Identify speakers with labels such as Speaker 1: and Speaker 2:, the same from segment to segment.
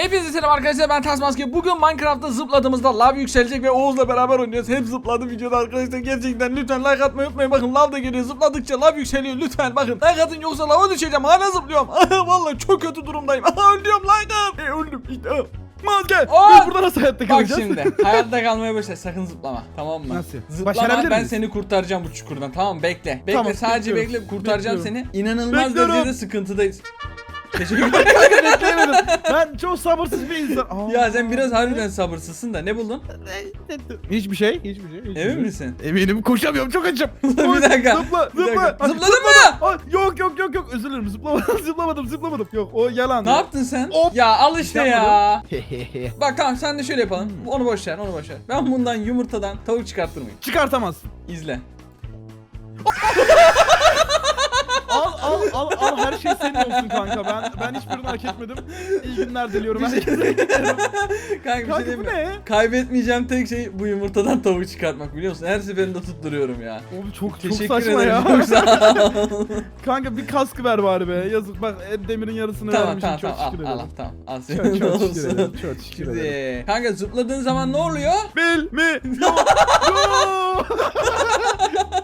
Speaker 1: Hepinize selam arkadaşlar ben Tasmaski. Bugün Minecraft'ta zıpladığımızda lav yükselecek ve Oğuz'la beraber oynuyoruz. Hep zıpladı videoda arkadaşlar. Gerçekten lütfen like atmayı unutmayın. Bakın lav da geliyor. Zıpladıkça lav yükseliyor. Lütfen bakın. Like atın yoksa lava düşeceğim. Hala zıplıyorum. Vallahi çok kötü durumdayım. Ölüyorum like at. E, öldüm işte. Aa!
Speaker 2: Biz burada nasıl hayatta
Speaker 1: Bak
Speaker 2: kalacağız?
Speaker 1: şimdi hayatta kalmaya başla sakın zıplama tamam mı?
Speaker 2: Nasıl?
Speaker 1: Zıplama
Speaker 2: Başarabilir
Speaker 1: ben
Speaker 2: miyiz?
Speaker 1: seni kurtaracağım bu çukurdan tamam bekle. Bekle
Speaker 2: Tamam,
Speaker 1: sadece
Speaker 2: bekliyorum.
Speaker 1: bekle kurtaracağım
Speaker 2: Bekliyorum.
Speaker 1: seni. İnanılmaz
Speaker 2: Bekliyorum.
Speaker 1: derecede sıkıntıdayız. Teşekkür ederim.
Speaker 2: Kanka bekleyemedim. Ben çok sabırsız bir insan. Aa.
Speaker 1: ya sen biraz harbiden sabırsızsın da ne buldun?
Speaker 2: Hiçbir şey, hiçbir şey. hiçbir
Speaker 1: Emin
Speaker 2: şey.
Speaker 1: misin?
Speaker 2: Eminim koşamıyorum çok açım.
Speaker 1: Bir dakika,
Speaker 2: Zıpla,
Speaker 1: bir
Speaker 2: zıpla.
Speaker 1: dakika.
Speaker 2: Hadi,
Speaker 1: Zıpladın mı?
Speaker 2: Aa, yok yok yok yok özür dilerim zıplamadım zıplamadım zıplamadım. Yok o yalan.
Speaker 1: Ne yaptın sen?
Speaker 2: Hop.
Speaker 1: Ya al işte ya. Bak tamam sen de şöyle yapalım.
Speaker 2: Hmm.
Speaker 1: Onu boş ver, onu boş ver. Ben bundan yumurtadan tavuk çıkartır mıyım?
Speaker 2: Çıkartamazsın.
Speaker 1: İzle.
Speaker 2: Al al her şey senin olsun kanka. Ben ben hiçbirini hak etmedim. İyi günler diliyorum. herkese.
Speaker 1: Kanka bir şey
Speaker 2: kanka
Speaker 1: diyeyim
Speaker 2: bu
Speaker 1: mi?
Speaker 2: ne?
Speaker 1: Kaybetmeyeceğim tek şey bu yumurtadan tavuk çıkartmak biliyor musun? Her seferinde tutturuyorum ya.
Speaker 2: Oğlum çok çok
Speaker 1: Teşekkür
Speaker 2: saçma
Speaker 1: ederim.
Speaker 2: ya.
Speaker 1: Çok sağ ol.
Speaker 2: Kanka bir kask ver bari be. Yazık bak e, demirin yarısını
Speaker 1: tamam
Speaker 2: vermişim.
Speaker 1: tamam
Speaker 2: çok
Speaker 1: tamam
Speaker 2: şükür
Speaker 1: al, al
Speaker 2: ederim.
Speaker 1: tamam al
Speaker 2: Çok,
Speaker 1: senin
Speaker 2: çok şükür
Speaker 1: olsun.
Speaker 2: ederim. Çok şükür ederim.
Speaker 1: Güzel. Kanka zıpladığın zaman ne oluyor?
Speaker 2: Bil mi? Yok. Yok.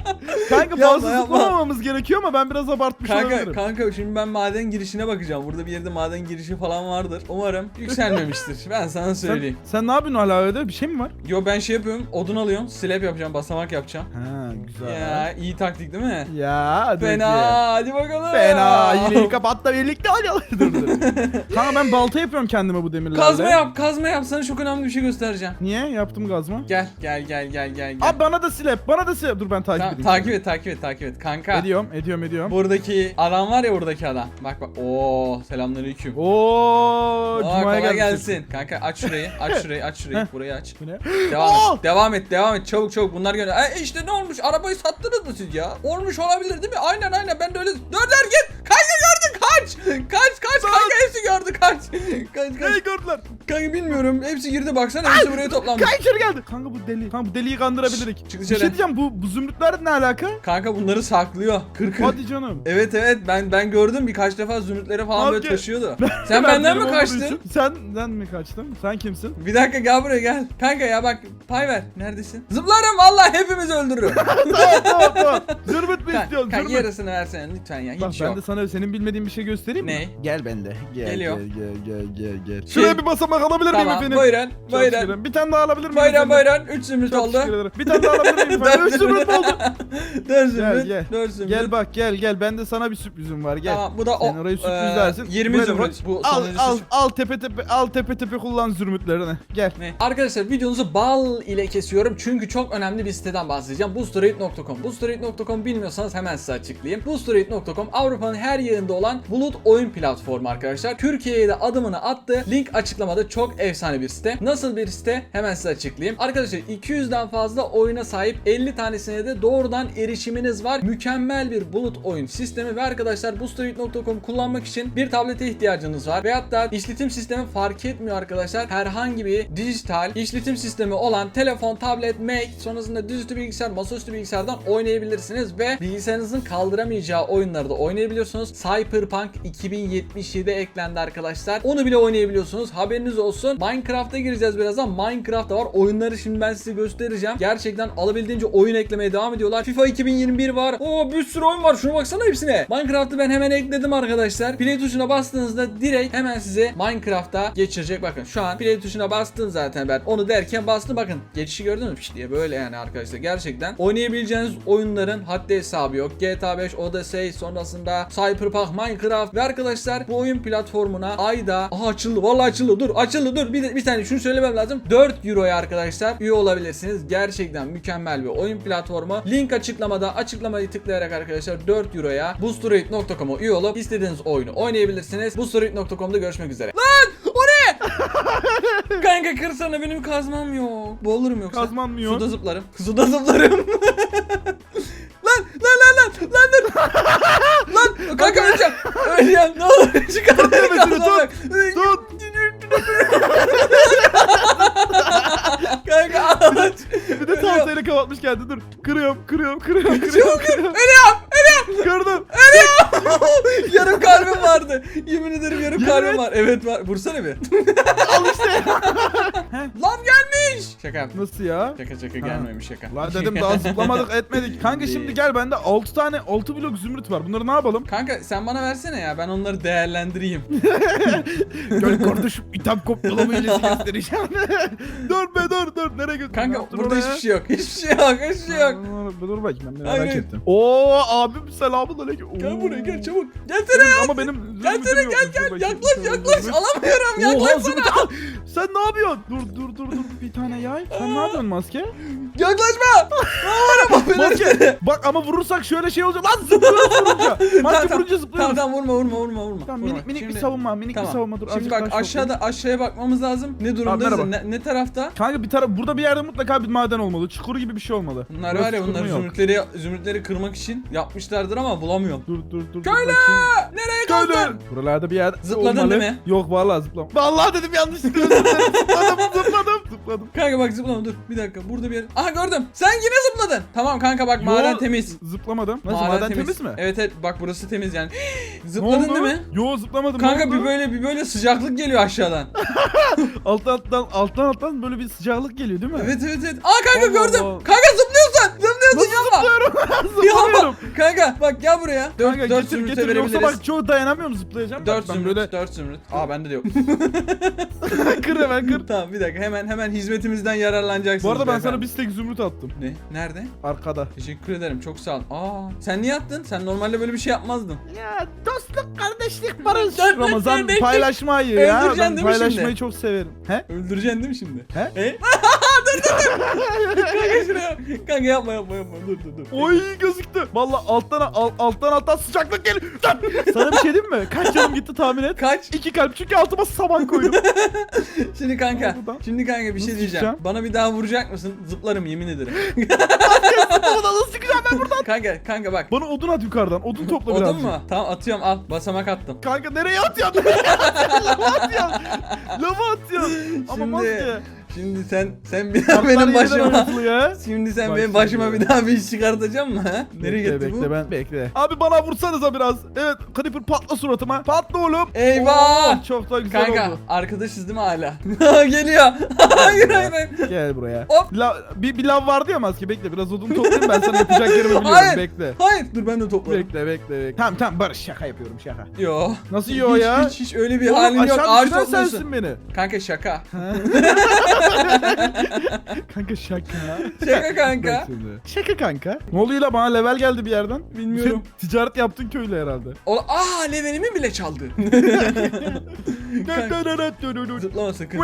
Speaker 2: Kanka
Speaker 1: Yapma,
Speaker 2: zıplamamamız gerekiyor ama ben biraz abartmış
Speaker 1: Kanka
Speaker 2: olabilirim.
Speaker 1: kanka şimdi ben maden girişine bakacağım. Burada bir yerde maden girişi falan vardır. Umarım yükselmemiştir. ben sana
Speaker 2: sen,
Speaker 1: söyleyeyim.
Speaker 2: sen ne yapıyorsun hala öyle? Bir şey mi var?
Speaker 1: Yo ben şey yapıyorum. Odun alıyorum. Slab yapacağım. Basamak yapacağım.
Speaker 2: Ha güzel.
Speaker 1: Ya iyi taktik değil mi?
Speaker 2: Ya hadi
Speaker 1: Fena. Hadi bakalım.
Speaker 2: Fena. Yine kapat da birlikte hadi. dur dur. Kanka ben balta yapıyorum kendime bu demirlerle.
Speaker 1: Kazma yap. Kazma yap. Sana çok önemli bir şey göstereceğim.
Speaker 2: Niye? Yaptım gazma.
Speaker 1: Gel gel gel gel gel. gel.
Speaker 2: Abi bana da slap. Bana da slap. Dur ben takip
Speaker 1: Tamam,
Speaker 2: edeyim.
Speaker 1: takip et takip et takip et kanka.
Speaker 2: Ediyorum, ediyorum, ediyorum.
Speaker 1: Buradaki adam var ya buradaki adam. Bak bak. Oo selamünaleyküm.
Speaker 2: Oo,
Speaker 1: Aa,
Speaker 2: Cuma'ya
Speaker 1: kolay gelsin. Kanka aç şurayı. Aç şurayı. Aç şurayı. Burayı aç.
Speaker 2: Bu ne?
Speaker 1: Devam et. Devam et. Devam et. Çabuk çabuk. Bunlar gönder. E işte ne olmuş? Arabayı sattınız mı siz ya? Olmuş olabilir değil mi? Aynen aynen. Ben de öyle. Dörder git. Kanka gördü. Kaç. Kaç kaç. Kanka hepsi gördü. Kaç. Kaç kaç.
Speaker 2: Hey gördüler.
Speaker 1: Kanka bilmiyorum. Hepsi girdi baksana. Hepsi buraya toplanmış.
Speaker 2: Kanka içeri geldi. Kanka bu deli. Kanka bu deliyi kandırabilirik.
Speaker 1: Çık
Speaker 2: Bir
Speaker 1: dışarı.
Speaker 2: şey diyeceğim bu, bu zümrütler ne alaka?
Speaker 1: Kanka bunları saklıyor. Kır kır.
Speaker 2: Hadi canım.
Speaker 1: Evet evet ben ben gördüm birkaç defa zümrütleri falan
Speaker 2: Abi,
Speaker 1: böyle taşıyordu. Sen
Speaker 2: Ben
Speaker 1: benden
Speaker 2: benim
Speaker 1: mi
Speaker 2: olduğu
Speaker 1: kaçtın?
Speaker 2: için- Senden mi kaçtım? Sen kimsin?
Speaker 1: Bir dakika gel buraya gel. Kanka ya bak pay ver. Neredesin? Zıplarım vallahi hepimizi öldürürüm.
Speaker 2: tamam tamam tamam. Zümrüt mü
Speaker 1: Kanka,
Speaker 2: istiyorsun?
Speaker 1: kanka yarısını versene lütfen ya.
Speaker 2: Bak
Speaker 1: Hiç
Speaker 2: ben
Speaker 1: yok.
Speaker 2: de sana senin bilmediğin bir şey göstereyim mi?
Speaker 1: Ne?
Speaker 2: Gel bende. Gel
Speaker 1: Geliyor.
Speaker 2: gel gel gel gel gel.
Speaker 1: Şey-
Speaker 2: Şuraya bir basamak alabilir miyim
Speaker 1: Tamam
Speaker 2: efendim?
Speaker 1: buyurun
Speaker 2: Çok
Speaker 1: buyurun.
Speaker 2: Bir tane daha alabilir miyim?
Speaker 1: Buyurun
Speaker 2: efendim?
Speaker 1: buyurun. 3 zümrüt
Speaker 2: Çok
Speaker 1: oldu.
Speaker 2: teşekkür ederim. Bir tane daha alabilir miyim? efendim? Üç zümrüt oldu.
Speaker 1: 4 zümrüt.
Speaker 2: gel.
Speaker 1: 4 zümrüt.
Speaker 2: Gel bak gel gel. Ben de sana bir sürprizim var. Gel.
Speaker 1: Tamam bu da o.
Speaker 2: Sen orayı
Speaker 1: eee,
Speaker 2: sürprizlersin.
Speaker 1: 20
Speaker 2: Buraya da
Speaker 1: zümrüt. Bu
Speaker 2: Al
Speaker 1: sonuncusu.
Speaker 2: al al tepe tepe al tepe tepe kullan zümrütlerini. Gel.
Speaker 1: Ne? Arkadaşlar videonuzu bal ile kesiyorum çünkü çok önemli bir siteden bahsedeceğim. Boosterate.com Boosterate.com bilmiyorsanız hemen size açıklayayım. Boosterate.com Avrupa'nın her yerinde olan bulut oyun platformu arkadaşlar. Türkiye'ye de adımını attı. Link açıklamada çok efsane bir site. Nasıl bir site? Hemen size açıklayayım. Arkadaşlar 200'den fazla oyuna sahip 50 tanesine de doğrudan erişiminiz var. Mükemmel bir bulut oyun sistemi ve arkadaşlar Boosterate.com kullanmak için bir tablete ihtiyacınız var. Veyahut da işletim sistemi fark etmiyor arkadaşlar. Herhangi bir dijital işletim sistemi olan telefon, tablet, Mac sonrasında dizüstü bilgisayar, masaüstü bilgisayardan oynayabilirsiniz ve bilgisayarınızın kaldıramayacağı oyunları da oynayabiliyorsunuz. Cyberpunk 2077 eklendi arkadaşlar. Onu bile oynayabiliyorsunuz. Haberiniz olsun. Minecraft'a gireceğiz birazdan. Minecraft da var. Oyunları şimdi ben size göstereceğim. Gerçekten alabildiğince oyun eklemeye devam ediyorlar. FIFA 2021 var. Oo bir sürü oyun var. Şuna baksana hepsine. Minecraft'ı ben hemen ekledim arkadaşlar. Play tuşuna bastığınızda direkt hemen size Minecraft'a geçirecek. Bakın şu an play tuşuna bastın zaten ben. Onu derken bastım bakın. Geçişi gördünüz mü? Diye böyle yani arkadaşlar. Gerçekten oynayabileceğiniz oyunların haddi hesabı yok. GTA 5, Odyssey, sonrasında Cyberpunk, Minecraft ve arkadaşlar bu oyun platformuna ayda aha açıldı vallahi açıldı dur açıldı dur bir, bir saniye şunu söylemem lazım. 4 euroya arkadaşlar üye olabilirsiniz. Gerçekten mükemmel bir oyun platformu. Link açıklamada açıklamayı tıklayarak arkadaşlar 4 euroya boosterate.com'a üye olup istediğiniz oyunu oynayabilirsiniz. boosterate.com'da görüşmek üzere. Lan! O ne? Kanka kırsana benim kazmam yok. Boğulurum yoksa
Speaker 2: Kazman mı yok?
Speaker 1: suda zıplarım. Suda zıplarım. Lan lan lan lan lan dur. Lan kanka öleceğim. Öleceğim. Ne olur çıkar
Speaker 2: Kırıyorum, kırıyorum, kırıyorum, kırıyorum. kırıyorum.
Speaker 1: ölüyorum
Speaker 2: Kırdım.
Speaker 1: yarım kalbim vardı. Yemin ederim yarım
Speaker 2: Yemin
Speaker 1: kalbim
Speaker 2: et.
Speaker 1: var. Evet var. Vursana bir.
Speaker 2: Al
Speaker 1: gelmiş. Şaka yap.
Speaker 2: Nasıl ya?
Speaker 1: Şaka şaka
Speaker 2: Ha.
Speaker 1: gelmemiş şaka.
Speaker 2: Lan dedim daha zıplamadık etmedik. Kanka şimdi gel bende 6 tane 6 blok zümrüt var. Bunları ne yapalım?
Speaker 1: Kanka sen bana versene ya ben onları değerlendireyim.
Speaker 2: Gel kardeşim item kopyalama hilesi göstereceğim. dur be dur dur. Nereye götürdün?
Speaker 1: Kanka
Speaker 2: yaptın
Speaker 1: burada
Speaker 2: oraya?
Speaker 1: hiçbir şey yok. Hiçbir şey yok. Hiçbir şey yok.
Speaker 2: Dur, dur bakayım ben de merak
Speaker 1: Aynen.
Speaker 2: ettim. Oo abim selamun aleyküm.
Speaker 1: Gel buraya gel çabuk. Gelsene.
Speaker 2: Ama benim
Speaker 1: Gelsene gel.
Speaker 2: Dur
Speaker 1: gel. Yaklaş
Speaker 2: Dur,
Speaker 1: yaklaş. Alamıyorum
Speaker 2: Oha
Speaker 1: yaklaş
Speaker 2: zümrüt al. Sen ne yapıyorsun? Dur dur dur dur bir tane yay. Sen ne yapıyorsun maske?
Speaker 1: Yaklaşma.
Speaker 2: Maske. Bak ama vurursak şöyle şey olacak. Lan zıplıyoruz vurunca. Maske
Speaker 1: Tamam,
Speaker 2: vurunca zıplıyoruz.
Speaker 1: Tamam tamam vurma vurma vurma vurma.
Speaker 2: Tamam, minik minik
Speaker 1: Şimdi-
Speaker 2: bir savunma, minik
Speaker 1: Tamam.
Speaker 2: bir savunma. Dur,
Speaker 1: Şimdi bak
Speaker 2: toplayayım.
Speaker 1: aşağıda aşağıya bakmamız lazım. Ne durumdayız? Ne, ne tarafta?
Speaker 2: Kanka bir taraf burada bir yerde mutlaka bir maden olmalı. Çukur gibi bir şey olmalı.
Speaker 1: Bunlar
Speaker 2: Burası
Speaker 1: var ya
Speaker 2: yok?
Speaker 1: zümrütleri zümrütleri kırmak için yapmışlardır ama bulamıyorum.
Speaker 2: Dur dur dur.
Speaker 1: Köylü! Nereye kaldın?
Speaker 2: Buralarda bir yer
Speaker 1: Zıpladın
Speaker 2: olmalı.
Speaker 1: değil mi?
Speaker 2: Yok vallahi zıplam. Vallahi dedim yanlışlıkla zıpladım zıpladım zıpladım.
Speaker 1: Kanka bak zıplama dur bir dakika burada bir yer. Aha gördüm. Sen yine zıpladın. Tamam kanka bak maden
Speaker 2: Yo,
Speaker 1: temiz.
Speaker 2: Zıplamadım. Nasıl maden, temiz. mi?
Speaker 1: Evet evet bak burası temiz yani. Zıpladın değil mi?
Speaker 2: Yo zıplamadım. ne
Speaker 1: Kanka
Speaker 2: oldu?
Speaker 1: bir böyle bir böyle sıcaklık geliyor aşağıdan.
Speaker 2: alttan alttan alttan alttan böyle bir sıcaklık geliyor değil mi?
Speaker 1: evet evet evet. Aa kanka
Speaker 2: Allah
Speaker 1: gördüm.
Speaker 2: Allah.
Speaker 1: Kanka zıplıyorsun. Zıplıyorsun yapma.
Speaker 2: zıplıyorum?
Speaker 1: Yapma.
Speaker 2: Zıplamıyorum.
Speaker 1: Kanka bak gel buraya. 4
Speaker 2: Kanka
Speaker 1: 4
Speaker 2: getir
Speaker 1: zümrüte
Speaker 2: getir yoksa
Speaker 1: verebiliriz.
Speaker 2: bak çok dayanamıyorum zıplayacağım.
Speaker 1: 4
Speaker 2: ben
Speaker 1: zümrüt,
Speaker 2: böyle
Speaker 1: 4 zümrüt. Aa bende de yok.
Speaker 2: kır hemen kır.
Speaker 1: tamam bir dakika hemen hemen hizmetimizden yararlanacaksınız.
Speaker 2: Bu arada ben sana bir stek zümrüt attım.
Speaker 1: Ne? Nerede?
Speaker 2: Arkada.
Speaker 1: Teşekkür ederim. Çok sağ ol. Aa, sen niye attın? Sen normalde böyle bir şey yapmazdın.
Speaker 2: Ya dostluk, kardeşlik, barış. Ramazan paylaşmayı ya.
Speaker 1: Öldüreceksin
Speaker 2: Ben
Speaker 1: değil mi
Speaker 2: paylaşmayı
Speaker 1: şimdi?
Speaker 2: çok severim. He?
Speaker 1: Öldüreceksin değil mi şimdi?
Speaker 2: He?
Speaker 1: He? dur dur dur. Kanka şuraya. Kanka yapma yapma yapma. Dur dur dur.
Speaker 2: Oy gözüktü. Valla alttan al, alttan alttan sıcaklık geliyor. Lan! Sana bir şey diyeyim mi? Kaç canım gitti tahmin et.
Speaker 1: Kaç?
Speaker 2: İki kalp çünkü altıma saban koydum.
Speaker 1: Şimdi kanka.
Speaker 2: oldu lan?
Speaker 1: Şimdi kanka bir
Speaker 2: Nasıl
Speaker 1: şey diyeceğim.
Speaker 2: çıkacağım?
Speaker 1: Bana bir daha vuracak mısın? Zıplarım yemin ederim.
Speaker 2: Bana nasıl çıkacağım ben buradan?
Speaker 1: kanka kanka bak.
Speaker 2: Bana odun at yukarıdan. Odun topla
Speaker 1: Odun
Speaker 2: birazcık.
Speaker 1: mu? Tamam atıyorum al. Basamak attım.
Speaker 2: Kanka? Nereye atıyorsun? Lava atıyorsun. Lava atıyorsun. Ama
Speaker 1: Şimdi-
Speaker 2: maske.
Speaker 1: Şimdi sen sen bir daha benim başıma
Speaker 2: ya.
Speaker 1: Şimdi sen
Speaker 2: Bak
Speaker 1: benim başıma bir daha bir iş çıkartacaksın mı ha? Nereye
Speaker 2: bekle,
Speaker 1: gitti
Speaker 2: bekle
Speaker 1: bu?
Speaker 2: ben bekle. Abi bana vursanıza biraz. Evet Creeper patla suratıma. Patla oğlum.
Speaker 1: Eyvah!
Speaker 2: Oo, çok da güzel
Speaker 1: Kanka
Speaker 2: oldu.
Speaker 1: arkadaşız değil mi hala? Geliyor. hayır hayır hayır.
Speaker 2: Gel buraya.
Speaker 1: Hop.
Speaker 2: La, bir, bir lav vardı ya maske bekle biraz odun toplayayım ben sana yapacak yerimi biliyorum
Speaker 1: Hayır.
Speaker 2: bekle.
Speaker 1: Hayır dur ben de topladım.
Speaker 2: Bekle bekle bekle. Tamam tamam Barış şaka yapıyorum şaka.
Speaker 1: Yo.
Speaker 2: Nasıl yo
Speaker 1: hiç,
Speaker 2: ya?
Speaker 1: Hiç hiç öyle bir
Speaker 2: Oğlum,
Speaker 1: halin yok. Ağaç topluyorsun.
Speaker 2: sensin beni.
Speaker 1: Kanka şaka.
Speaker 2: Kanka şaka.
Speaker 1: Şaka kanka.
Speaker 2: Şaka kanka. Ne oluyor la bana level geldi bir yerden.
Speaker 1: Bilmiyorum.
Speaker 2: Sen ticaret yaptın köyle herhalde.
Speaker 1: O Aa levelimi bile çaldı. Zıplama sakın.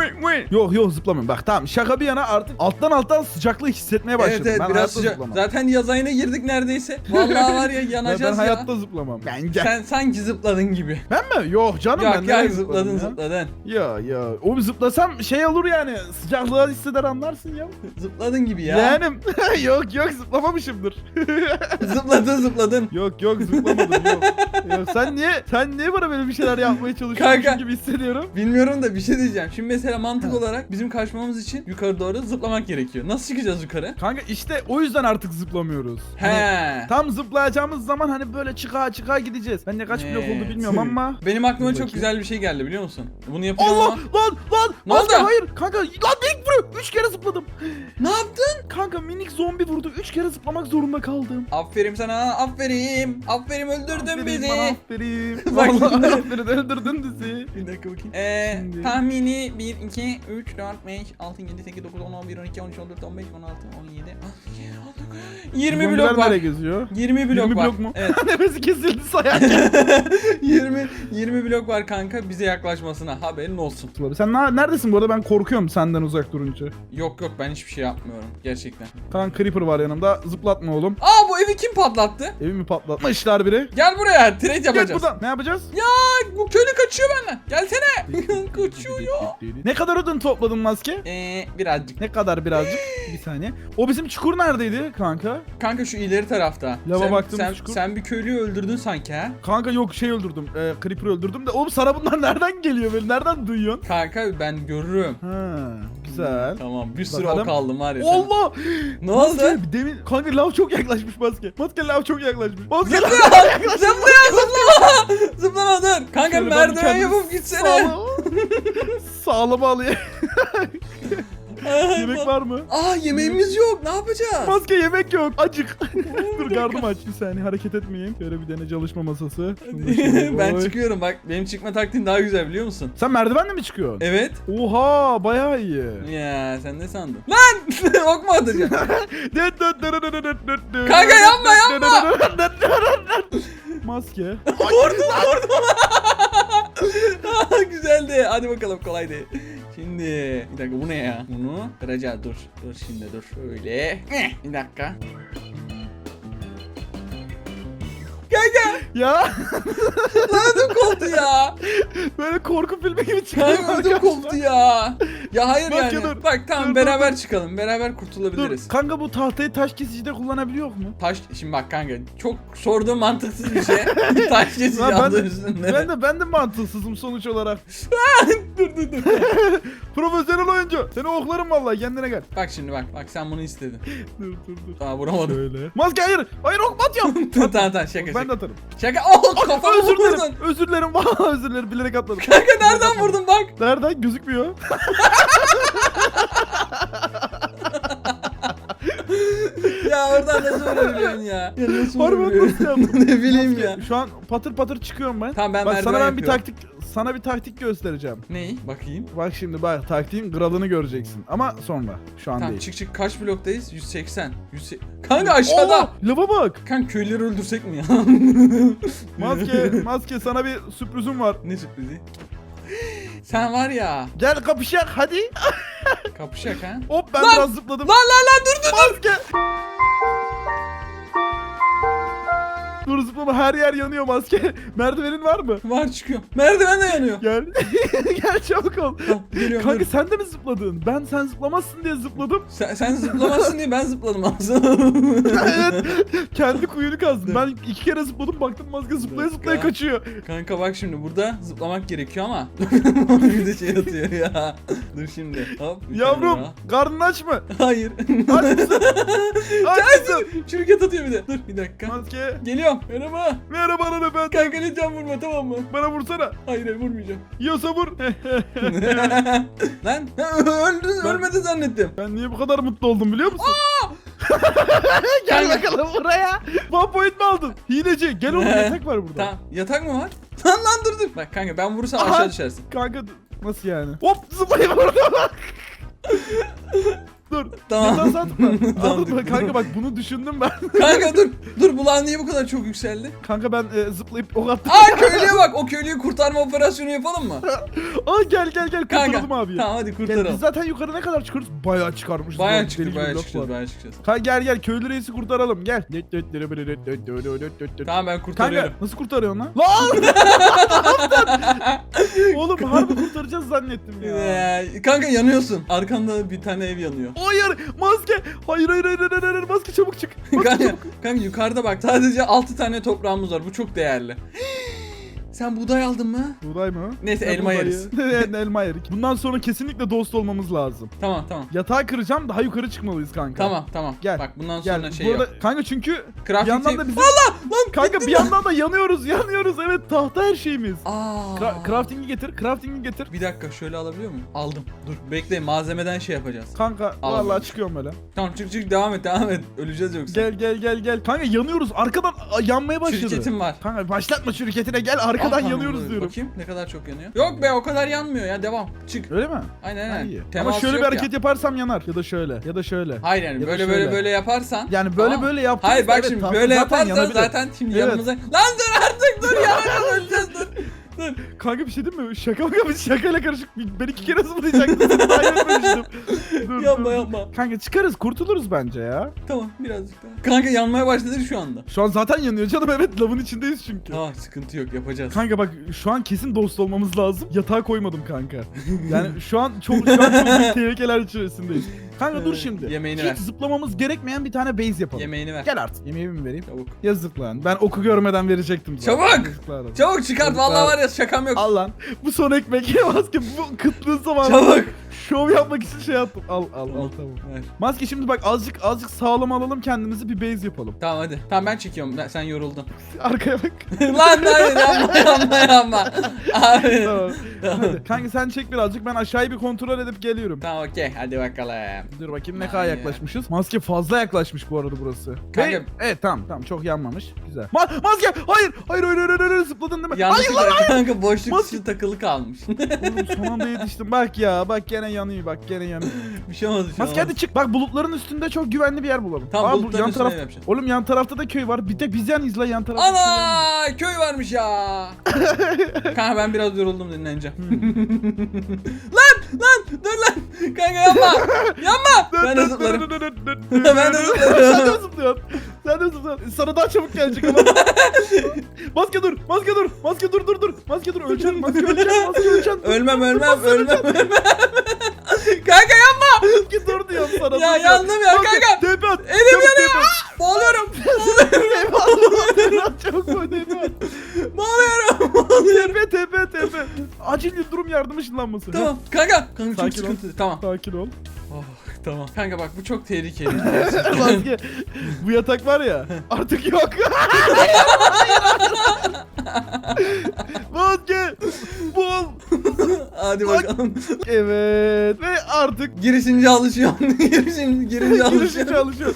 Speaker 2: Yok yok zıplamıyorum. Bak tamam şaka bir yana artık alttan alttan sıcaklığı hissetmeye başladım.
Speaker 1: Evet evet
Speaker 2: ben
Speaker 1: biraz sıcak.
Speaker 2: zıplamam.
Speaker 1: Zaten yaz ayına girdik neredeyse. Vallahi var ya
Speaker 2: Ben,
Speaker 1: yanacağız
Speaker 2: ben
Speaker 1: ya.
Speaker 2: hayatta zıplamam. Bence.
Speaker 1: Sen sanki zıpladın gibi.
Speaker 2: Ben mi? Yok canım ben
Speaker 1: Yok
Speaker 2: nereye
Speaker 1: ya zıpladın
Speaker 2: ya?
Speaker 1: zıpladın.
Speaker 2: Ya ya. O zıplasam şey olur yani. Sıcaklığı hisseder anlarsın ya.
Speaker 1: Zıpladın gibi ya.
Speaker 2: Yani yok yok zıplamamışımdır.
Speaker 1: zıpladın zıpladın.
Speaker 2: yok yok zıplamadım yok. yok. Sen niye sen niye bana böyle bir şeyler yapmaya çalışıyorsun
Speaker 1: Kanka.
Speaker 2: gibi hissediyorum.
Speaker 1: Bilmiyorum da bir şey diyeceğim. Şimdi mesela mantık olarak bizim kaçmamız için yukarı doğru zıplamak gerekiyor. Nasıl çıkacağız yukarı?
Speaker 2: Kanka işte o yüzden artık zıplamıyoruz. Hani
Speaker 1: He.
Speaker 2: tam zıplayacağımız zaman hani böyle çıka çıka gideceğiz. Ben ne kaç blok oldu bilmiyorum ama.
Speaker 1: Benim aklıma çok
Speaker 2: bakayım.
Speaker 1: güzel bir şey geldi biliyor musun? Bunu yapacağım
Speaker 2: Allah
Speaker 1: ama.
Speaker 2: lan lan.
Speaker 1: Ne oldu?
Speaker 2: Hayır kanka lan minik vuruyor. Üç kere zıpladım.
Speaker 1: Ne yaptın?
Speaker 2: Kanka minik zombi vurdu. Üç kere zıplamak zorunda kaldım.
Speaker 1: Aferin sana. Aferin. Aferin öldürdün
Speaker 2: Aferin
Speaker 1: bizi.
Speaker 2: bana, Aferin.
Speaker 1: Bak
Speaker 2: Vallahi aferin öldürdün bizi.
Speaker 1: Bir dakika bakayım. Ee,
Speaker 2: Şimdi.
Speaker 1: tahmini 1, 2, 3, 4, 5, 6, 7, 8, 9, 10, 11, 12, 13, 14, 15, 16, 17, 20
Speaker 2: Zombiler
Speaker 1: blok var.
Speaker 2: nereye geziyor?
Speaker 1: 20 blok
Speaker 2: 20
Speaker 1: var.
Speaker 2: blok mu?
Speaker 1: Evet.
Speaker 2: Nefesi kesildi sayarken.
Speaker 1: 20 20 blok var kanka bize yaklaşmasına. Haberin olsun.
Speaker 2: Sen na- neredesin bu arada ben korkuyorum senden uzak durunca.
Speaker 1: Yok yok ben hiçbir şey yapmıyorum gerçekten.
Speaker 2: Kan Creeper var yanımda zıplatma oğlum.
Speaker 1: Aa bu evi kim patlattı?
Speaker 2: Evimi patlatmışlar biri.
Speaker 1: Gel buraya trade
Speaker 2: Gel
Speaker 1: yapacağız.
Speaker 2: buradan. Ne yapacağız?
Speaker 1: Ya bu köylü kaçıyor benden. Gelsene. kaçıyor ya.
Speaker 2: Ne kadar odun topladın maske?
Speaker 1: Ee, birazcık.
Speaker 2: Ne kadar birazcık? bir saniye. O bizim çukur neredeydi kanka?
Speaker 1: Kanka şu ileri tarafta.
Speaker 2: Lava
Speaker 1: sen,
Speaker 2: baktığımız
Speaker 1: sen,
Speaker 2: çukur.
Speaker 1: sen bir köylüyü öldürdün sanki ha?
Speaker 2: Kanka yok şey öldürdüm. E, Creeper öldürdüm de oğlum sana bunlar nereden geliyor böyle? Nereden duyuyorsun?
Speaker 1: Kanka ben görürüm.
Speaker 2: Ha, güzel.
Speaker 1: Tamam bir sürü
Speaker 2: Bakalım.
Speaker 1: ok aldım var ya. sen.
Speaker 2: Allah!
Speaker 1: Ne oldu?
Speaker 2: Maske, demin kanka lav çok yaklaşmış maske. Maske lav çok yaklaşmış. Maske lav
Speaker 1: Zıplıyor! Zıplıyor! Zıplama! Zıplama dur! Kanka
Speaker 2: Şöyle ben
Speaker 1: merdiven yapıp gitsene.
Speaker 2: Sağlam. Sağlama alayım. Yemek var mı?
Speaker 1: Aa yemeğimiz yok. Ne yapacağız?
Speaker 2: Maske yemek yok. Acık. Dur karnım aç bir saniye hareket etmeyeyim. Şöyle bir tane çalışma masası. Şunu da şöyle
Speaker 1: ben
Speaker 2: koy.
Speaker 1: çıkıyorum bak. Benim çıkma taktiğim daha güzel biliyor musun?
Speaker 2: Sen merdivenle mi çıkıyorsun?
Speaker 1: Evet.
Speaker 2: Oha bayağı iyi.
Speaker 1: Ya sen ne sandın? Lan! ok mu atacağım?
Speaker 2: Kanka
Speaker 1: yapma, yapma.
Speaker 2: Maske.
Speaker 1: vurdum vurdum. Güzeldi. Hadi bakalım kolaydı. Şimdi bir dakika bu ne ya? Bunu kıracağız dur. Dur şimdi dur. Şöyle. Eh, Bir dakika. Kanka
Speaker 2: Ya
Speaker 1: lan ödüm koptu ya.
Speaker 2: böyle korku filmi gibi çıkıyor.
Speaker 1: Kanka ödüm koptu ya. Ya hayır
Speaker 2: Bak
Speaker 1: yani.
Speaker 2: ya dur.
Speaker 1: Bak tamam
Speaker 2: Dur, dur,
Speaker 1: beraber çıkalım. Beraber
Speaker 2: Dur
Speaker 1: kurtulabiliriz.
Speaker 2: kanka bu tahtayı taş kesicide kullanabiliyor mu?
Speaker 1: Taş şimdi bak kanka çok sorduğum mantıksız bir şey. Taş kesici
Speaker 2: Lan ben,
Speaker 1: aldın üstünde.
Speaker 2: ben de ben de mantıksızım sonuç olarak.
Speaker 1: dur dur dur.
Speaker 2: Profesyonel oyuncu. Seni oklarım vallahi kendine gel.
Speaker 1: bak şimdi bak. Bak sen bunu istedin.
Speaker 2: Dur dur dur.
Speaker 1: Aa vuramadım.
Speaker 2: Şöyle. Maske hayır. Hayır ok atıyorum.
Speaker 1: tamam tamam şaka
Speaker 2: ben
Speaker 1: şaka.
Speaker 2: de atarım.
Speaker 1: Şaka. Oh kafamı
Speaker 2: özür
Speaker 1: vurdun.
Speaker 2: dilerim. Özür dilerim. Vallahi özür dilerim. Bilerek atladım.
Speaker 1: Kanka nereden vurdun bak.
Speaker 2: Nereden? Gözükmüyor.
Speaker 1: Ya oradan nasıl vurabiliyorsun ya? Ya nasıl
Speaker 2: Harbi
Speaker 1: vurabiliyorsun?
Speaker 2: nasıl yaptın?
Speaker 1: ne bileyim ya.
Speaker 2: Şu an patır patır çıkıyorum ben.
Speaker 1: Tamam ben
Speaker 2: Bak
Speaker 1: merdiven
Speaker 2: sana ben bir
Speaker 1: yapıyorum.
Speaker 2: taktik sana bir taktik göstereceğim.
Speaker 1: Neyi? Bakayım.
Speaker 2: Bak şimdi bak taktiğin kralını göreceksin. Ama sonra. Şu an
Speaker 1: Tamam
Speaker 2: değil.
Speaker 1: çık çık kaç bloktayız? 180. 180. Kanka aşağıda.
Speaker 2: Oo, lava bak.
Speaker 1: Kanka köyleri öldürsek mi ya?
Speaker 2: Maske, maske sana bir sürprizim var.
Speaker 1: ne sürprizi? Sen var ya.
Speaker 2: Gel kapışak hadi.
Speaker 1: Kapışak ha.
Speaker 2: Hop ben
Speaker 1: Lan!
Speaker 2: biraz zıpladım.
Speaker 1: Lan lan lan dur dur.
Speaker 2: Maske. Dur zıplama her yer yanıyor maske. Merdivenin var mı?
Speaker 1: Var çıkıyor. Merdiven de yanıyor.
Speaker 2: Gel. Gel çabuk ol.
Speaker 1: Tamam, geliyorum.
Speaker 2: Kanka
Speaker 1: dur.
Speaker 2: sen de mi zıpladın? Ben sen zıplamazsın diye zıpladım.
Speaker 1: Sen, sen zıplamazsın diye ben zıpladım aslında.
Speaker 2: evet. Kendi kuyunu kazdım. Ben iki kere zıpladım baktım maske zıplaya zıplaya kaçıyor.
Speaker 1: Kanka bak şimdi burada zıplamak gerekiyor ama bir de şey atıyor ya. Dur şimdi. Hop.
Speaker 2: Yavrum karnın aç mı?
Speaker 1: Hayır.
Speaker 2: Aç mısın? Aç mısın?
Speaker 1: Şirket atıyor bir de. Dur bir dakika.
Speaker 2: Maske.
Speaker 1: Geliyorum. Merhaba.
Speaker 2: Merhaba lan efendim.
Speaker 1: Kanka lütfen vurma tamam mı?
Speaker 2: Bana vursana.
Speaker 1: Hayır hayır vurmayacağım.
Speaker 2: Yiyorsa vur.
Speaker 1: Lan öldü ölmedi zannettim.
Speaker 2: ben niye bu kadar mutlu oldum biliyor musun? Gel bakalım buraya. One point mi aldın? Hileci. Gel oğlum yatak var burada.
Speaker 1: Tamam yatak mı var? Lan lan dur dur. Bak kanka ben vurursam
Speaker 2: Aha.
Speaker 1: aşağı düşersin.
Speaker 2: Kanka nasıl yani? Hop zıplayayım orada. Dur.
Speaker 1: Tamam.
Speaker 2: Tamam. atma.
Speaker 1: Tamam,
Speaker 2: mı?
Speaker 1: dur.
Speaker 2: Kanka bak bunu düşündüm ben.
Speaker 1: Kanka dur. Dur bulan niye bu kadar çok yükseldi?
Speaker 2: Kanka ben e, zıplayıp ok attım.
Speaker 1: Aa köylüye bak. O köylüyü kurtarma operasyonu yapalım mı?
Speaker 2: Aa gel gel gel
Speaker 1: Kanka.
Speaker 2: kurtaralım abi.
Speaker 1: Tamam hadi
Speaker 2: Gel,
Speaker 1: kurtaralım.
Speaker 2: biz zaten yukarı ne kadar çıkarız? Bayağı çıkarmışız.
Speaker 1: Bayağı
Speaker 2: deli
Speaker 1: çıktık
Speaker 2: gibi
Speaker 1: bayağı
Speaker 2: laf
Speaker 1: çıkacağız bayağı çıkacağız.
Speaker 2: Kanka gel gel köylü reisi kurtaralım gel.
Speaker 1: Tamam ben
Speaker 2: Kanka
Speaker 1: kurtarıyorum.
Speaker 2: nasıl kurtarıyorsun lan? Lan! Oğlum harbi kurtaracağız zannettim ya.
Speaker 1: Kanka yanıyorsun. Arkanda bir tane ev yanıyor.
Speaker 2: Hayır maske. Hayır hayır hayır hayır, hayır. maske çabuk çık. Maske
Speaker 1: kanka,
Speaker 2: çabuk.
Speaker 1: kanka yukarıda bak sadece 6 tane toprağımız var. Bu çok değerli. Sen buğday aldın mı?
Speaker 2: Buğday mı?
Speaker 1: Neyse,
Speaker 2: Ne
Speaker 1: elma
Speaker 2: buğdayı?
Speaker 1: yeriz.
Speaker 2: Evet, elma yerik. Bundan sonra kesinlikle dost olmamız lazım.
Speaker 1: Tamam tamam.
Speaker 2: Yatağı kıracağım daha yukarı çıkmalıyız kanka.
Speaker 1: Tamam tamam.
Speaker 2: Gel,
Speaker 1: Bak bundan
Speaker 2: Gel.
Speaker 1: sonra şey
Speaker 2: Bu arada,
Speaker 1: yok.
Speaker 2: kanka çünkü bir
Speaker 1: Crafting
Speaker 2: yandan da bizim...
Speaker 1: Lan
Speaker 2: Kanka bir yandan da yanıyoruz yanıyoruz. Evet tahta her şeyimiz.
Speaker 1: Aa.
Speaker 2: Cra- crafting'i getir, crafting'i getir.
Speaker 1: Bir dakika şöyle alabiliyor muyum? Aldım. Dur bekle malzemeden şey yapacağız.
Speaker 2: Kanka vallahi çıkıyorum böyle.
Speaker 1: Tamam çık çık devam et devam et. Öleceğiz yoksa.
Speaker 2: Gel gel gel gel. Kanka yanıyoruz. Arkadan a, yanmaya başladı.
Speaker 1: Şirketim var.
Speaker 2: Kanka başlatma şirketine gel arkadan
Speaker 1: Tamam,
Speaker 2: yanıyoruz
Speaker 1: dur.
Speaker 2: diyorum.
Speaker 1: Bakayım ne kadar çok yanıyor. Yok be o kadar yanmıyor ya devam. Çık.
Speaker 2: Öyle mi?
Speaker 1: Aynen
Speaker 2: Ha,
Speaker 1: aynen.
Speaker 2: iyi. Ama
Speaker 1: Teması
Speaker 2: şöyle bir
Speaker 1: yok
Speaker 2: hareket yaparsam yanar. Ya da şöyle. Ya da şöyle.
Speaker 1: Hayır yani
Speaker 2: Ya da
Speaker 1: böyle
Speaker 2: şöyle.
Speaker 1: böyle böyle yaparsan.
Speaker 2: Yani böyle
Speaker 1: Tamam.
Speaker 2: böyle yaptığımızda
Speaker 1: Hayır bak
Speaker 2: evet,
Speaker 1: şimdi böyle
Speaker 2: zaten
Speaker 1: yaparsan
Speaker 2: yanabilir.
Speaker 1: zaten şimdi
Speaker 2: Evet.
Speaker 1: yanımıza. Lan dur artık dur yanacağız öleceğiz dur. Dur.
Speaker 2: Kanka bir şey değil mi? Şaka mı yapmış? Şakayla karışık. Ben iki kere zıplayacaktım. Daha etmemiştim. Dur,
Speaker 1: Yapma
Speaker 2: dur.
Speaker 1: yapma.
Speaker 2: Kanka çıkarız kurtuluruz bence ya.
Speaker 1: Tamam birazcık daha. Kanka yanmaya başladı şu anda.
Speaker 2: Şu an zaten yanıyor canım evet lavın içindeyiz çünkü.
Speaker 1: Tamam sıkıntı yok yapacağız.
Speaker 2: Kanka bak şu an kesin dost olmamız lazım. Yatağa koymadım kanka. Yani şu an çok şu an çok büyük tehlikeler içerisindeyiz. Kanka dur şimdi.
Speaker 1: yemeğini
Speaker 2: Hiç
Speaker 1: ver.
Speaker 2: zıplamamız gerekmeyen bir tane base yapalım.
Speaker 1: Yemeğini ver.
Speaker 2: Gel artık. Yemeğimi mi vereyim?
Speaker 1: Çabuk.
Speaker 2: Yazık lan. Ben oku görmeden verecektim zaten.
Speaker 1: Çabuk!
Speaker 2: Yazıklar olsun.
Speaker 1: Çabuk çıkart vallahi var ya şakam yok.
Speaker 2: Al lan. Bu son ekmek. Maske bu kıtlığın zamanı.
Speaker 1: Çabuk.
Speaker 2: Şov yapmak için şey yaptım. Al al al tamam.
Speaker 1: Ver.
Speaker 2: Maske şimdi bak azıcık azıcık sağlam alalım kendimizi bir base yapalım.
Speaker 1: Tamam hadi. Tamam ben çekiyorum. Ben- sen yoruldun.
Speaker 2: Arkaya bak.
Speaker 1: Lan hayır yapma yapma yapma. Abi.
Speaker 2: tamam. Hadi. Kanka sen çek birazcık ben aşağıyı bir kontrol edip geliyorum.
Speaker 1: Tamam okey hadi bakalım.
Speaker 2: Dur bakayım ne kadar
Speaker 1: ya.
Speaker 2: yaklaşmışız. Maske fazla yaklaşmış bu arada burası.
Speaker 1: Kanka-
Speaker 2: Ve- evet tamam tamam çok yanmamış. Güzel. Ma- maske hayır hayır hayır hayır hayır, hayır. zıpladın değil mi? Hayır lan
Speaker 1: kanka boşluk
Speaker 2: Mas-
Speaker 1: dışı takılı kalmış.
Speaker 2: Oğlum son anda yetiştim. Bak ya bak gene yanıyor bak gene yanıyor.
Speaker 1: bir şey olmaz bir şey
Speaker 2: Maske
Speaker 1: olmaz.
Speaker 2: hadi çık. Bak bulutların üstünde çok güvenli bir yer bulalım.
Speaker 1: Tamam,
Speaker 2: Aa, bu
Speaker 1: bulutların
Speaker 2: yan
Speaker 1: üstüne
Speaker 2: taraf.
Speaker 1: ev yapacağız.
Speaker 2: Oğlum yan tarafta da köy var. Bir tek biz yalnız la yan tarafta.
Speaker 1: Ana köy varmış ya. kanka ben biraz yoruldum dinleneceğim. lan lan dur lan. Kanka yapma. Yapma. ben de zıplarım. Ben de
Speaker 2: Sen de
Speaker 1: zıplarım.
Speaker 2: zıplıyorsun. Sen de zıplıyorsun. Sana daha çabuk gelecek ama. maske dur, maske dur, maske dur dur dur. Maske dur, öleceksin, maske öleceksin, maske öleceksin.
Speaker 1: ölmem ölmem ölmem ölmem. kanka yapma.
Speaker 2: Maske dur diyorum sana.
Speaker 1: Ya
Speaker 2: dur
Speaker 1: yandım ya
Speaker 2: Maske,
Speaker 1: kanka.
Speaker 2: Tepe at.
Speaker 1: Elim yanıyor. Boğuluyorum.
Speaker 2: At. Çabuk koy tepe at.
Speaker 1: Boğuluyorum.
Speaker 2: Tepe tepe tepe. Acil durum yardım ışınlanması.
Speaker 1: tamam kanka. Kanka çok sıkıntı. Tamam.
Speaker 2: Sakin ol.
Speaker 1: Oh, tamam. Kanka bak bu çok tehlikeli.
Speaker 2: Maske. Bu yatak var ya artık yok. Maske. Bul.
Speaker 1: Hadi bakalım.
Speaker 2: Evet. Ve artık
Speaker 1: Girişince alışıyor. Girişince, girince
Speaker 2: girişi
Speaker 1: alışıyor.
Speaker 2: çalışıyor.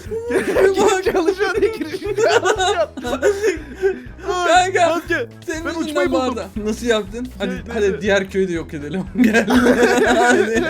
Speaker 2: girişi çalışıyor diye girişi çalışıyor.
Speaker 1: Kanka. Senin
Speaker 2: Ben uçmayı
Speaker 1: bu
Speaker 2: buldum.
Speaker 1: arada. Nasıl yaptın? Hadi,
Speaker 2: Ne-
Speaker 1: hadi
Speaker 2: ne-
Speaker 1: diğer köyü de yok edelim. Gel. Hadi.